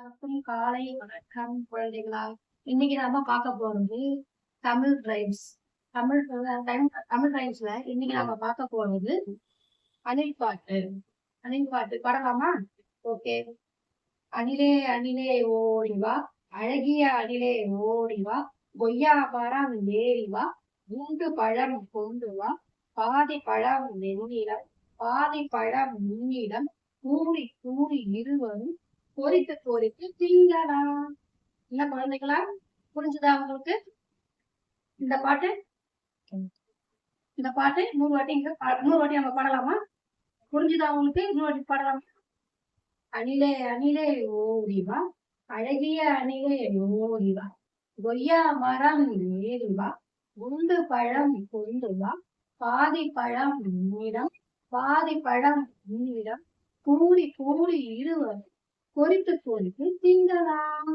எல்லாருக்கும் காலை வணக்கம் குழந்தைகளா. இன்னைக்கு நாம பார்க்க போறது தமிழ் ரைம்ஸ் தமிழ் தமிழ் ரைம்ஸ்ல இன்னைக்கு நாம பார்க்க போறது அணில் பாட்டு. அணில் பாட்டு பாடலாமா? ஓகே அணிலே அணிலே ஓடி வா அழகிய அணிலே ஓடி வா கொய்யா மரம் ஏறி வா குண்டு பழம் கொண்டு வா பாதி பழம் நெண்ணிடம் பாதி பழம் முன்னிடம் கூடி கூடி இருவரும் பொறித்து பொறித்து திங்கலாம் என்ன குழந்தைகளா? புரிஞ்சுதா உங்களுக்கு? இந்த பாட்டு? இந்த பாட்டு நூறு வாட்டி இங்க நூறு வாட்டி நம்ம பாடலாமா? புரிஞ்சுதா உங்களுக்கு? நூறு வாட்டி பாடலாமா. அணிலே அணிலே ஓடிவா அழகிய அணிலே ஓடிவா கொய்யா மரம் ஏறிவா குண்டு பழம் கொண்டு வா. பாதி பழம் நிறம் பாதி பழம் உன்னிடம். கூடி கூடி இருவர் பொறித்து பொறித்து திங்கலாம்